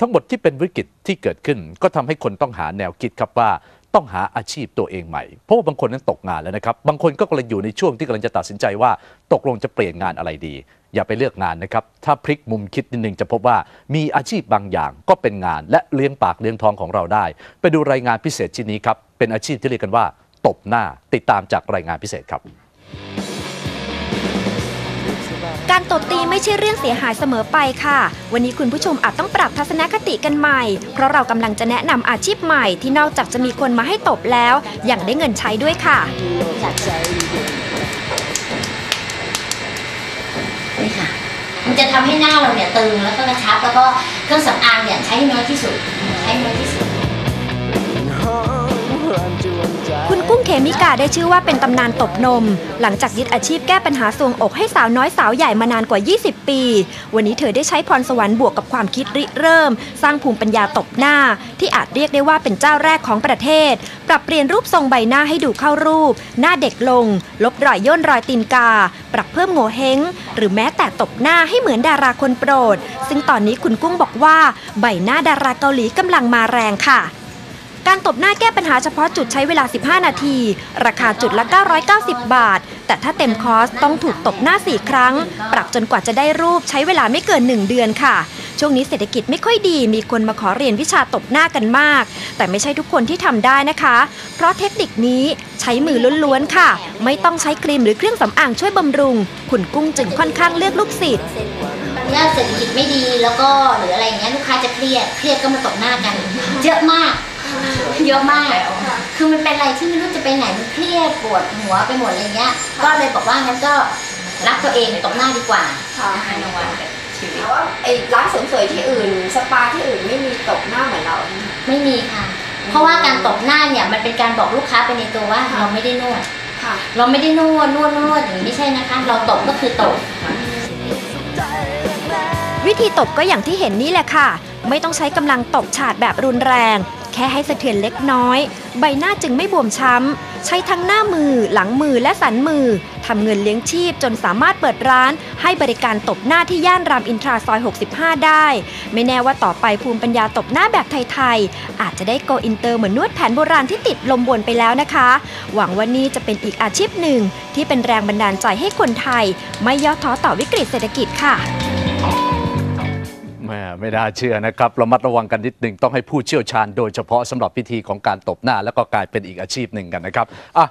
ทั้งหมดที่เป็นวิกฤตที่เกิดขึ้น ก็ทำให้คนต้องหาแนวคิดครับว่าต้องหาอาชีพตัวเองใหม่ เพราะว่าบางคนนั้นตกงานแล้วนะครับ บางคนก็กำลังอยู่ในช่วงที่กำลังจะตัดสินใจว่าตกลงจะเปลี่ยนงานอะไรดี อย่าไปเลือกงานนะครับ ถ้าพลิกมุมคิดนิดนึงจะพบว่ามีอาชีพบางอย่างก็เป็นงาน และเลี้ยงปากเลี้ยงท้องของเราได้ ไปดูรายงานพิเศษชิ้นนี้ครับ เป็นอาชีพที่เรียกกันว่า ตบหน้า ติดตามจากรายงานพิเศษครับ การตบตีไม่ใช่เรื่องเสียหายเสมอไปค่ะ วันนี้คุณผู้ชมอาจต้องปรับทัศนคติกันใหม่ เพราะเรากำลังจะแนะนำอาชีพใหม่ที่นอกจากจะมีคนมาให้ตบแล้ว ยังได้เงินใช้ด้วยค่ะ นี่ค่ะ มันจะทำให้หน้าเราเนี่ยตึงแล้วก็กระชับแล้วก็เครื่องสำอางเนี่ยใช้ให้น้อยที่สุด ใช้น้อยที่สุด มิกาได้ชื่อว่าเป็นตำนานตบนม หลังจากยึดอาชีพแก้ปัญหาสวงอกให้สาวน้อยสาวใหญ่มานานกว่า 20 ปี วันนี้เธอได้ใช้พรสวรรค์บวกกับความคิดริเริ่ม สร้างภูมิปัญญาตบหน้า ที่อาจเรียกได้ว่าเป็นเจ้าแรกของประเทศ ปรับเปลี่ยนรูปทรงใบหน้าให้ดูเข้ารูป หน้าเด็กลง ลบรอยย่นรอยตีนกา ปรับเพิ่มโงเฮงหรือแม้แต่ตบหน้าให้เหมือนดาราคนโปรด ซึ่งตอนนี้คุณกุ้งบอกว่า ใบหน้าดาราเกาหลีกำลังมาแรงค่ะ การตบหน้าแก้ปัญหาเฉพาะจุดใช้เวลา 15 นาที ราคาจุดละ 990 บาท แต่ถ้าเต็มคอร์สต้องถูกตบหน้า 4 ครั้ง ปรับจนกว่าจะได้รูปใช้เวลาไม่เกิน 1 เดือนค่ะ ช่วงนี้เศรษฐกิจไม่ค่อยดี มีคนมาขอเรียนวิชาตบหน้ากันมาก แต่ไม่ใช่ทุกคนที่ทำได้นะคะ เพราะเทคนิคนี้ใช้มือล้วนๆค่ะ ไม่ต้องใช้ครีมหรือเครื่องสำอางช่วยบำรุง คุณกุ้งจึงค่อนข้างเลือกลูกศิษย์ตอนนี้เศรษฐกิจไม่ดีแล้วก็หรืออะไรอย่างเงี้ยลูกค้าจะเครียดเครียดก็มาตบหน้ากัน เยอะมาก เยอะมาก คือมันเป็นอะไรที่ไม่รู้จะไปไหนมันเครียดปวดหัวไปหมดอะไรเงี้ย ก็เลยบอกว่างั้นก็รักตัวเองตบหน้าดีกว่าค่ะนะคะนวันชีวิตว่าไอ้ร้านเสริมสวยที่อื่น สปาที่อื่นไม่มีตบหน้าเหมือนเรา ไม่มีค่ะ เพราะว่าการตบหน้าเนี่ยมันเป็นการบอกลูกค้าไปในตัวว่าเราไม่ได้นวดค่ะเราไม่ได้นวดนวดนวดอย่างนี้ไม่ใช่นะคะ เราตบก็คือตบวิธีตบก็อย่างที่เห็นนี่แหละค่ะ ไม่ต้องใช้กำลังตบฉาดแบบรุนแรง แค่ให้สะเทือนเล็กน้อย ใบหน้าจึงไม่บวมช้ำ ใช้ทั้งหน้ามือ หลังมือและสันมือทำเงินเลี้ยงชีพจนสามารถเปิดร้าน ให้บริการตบหน้าที่ย่านรามอินทราซอย 65 ได้ ไม่แน่ว่าต่อไปภูมิปัญญาตบหน้าแบบไทยๆ อาจจะได้โกอินเตอร์เหมือนนวดแผนโบราณที่ติดลมบนไปแล้วนะคะ หวังว่านี่จะเป็นอีกอาชีพหนึ่ง ที่เป็นแรงบันดาลใจให้คนไทย ไม่ย่อท้อต่อวิกฤตเศรษฐกิจค่ะ แม่ไม่น่าเชื่อนะครับระมัดระวังกันนิดหนึ่งต้องให้ผู้เชี่ยวชาญโดยเฉพาะสำหรับพิธีของการตบหน้า แล้วก็กลายเป็นอีกอาชีพหนึ่งกันนะครับอะ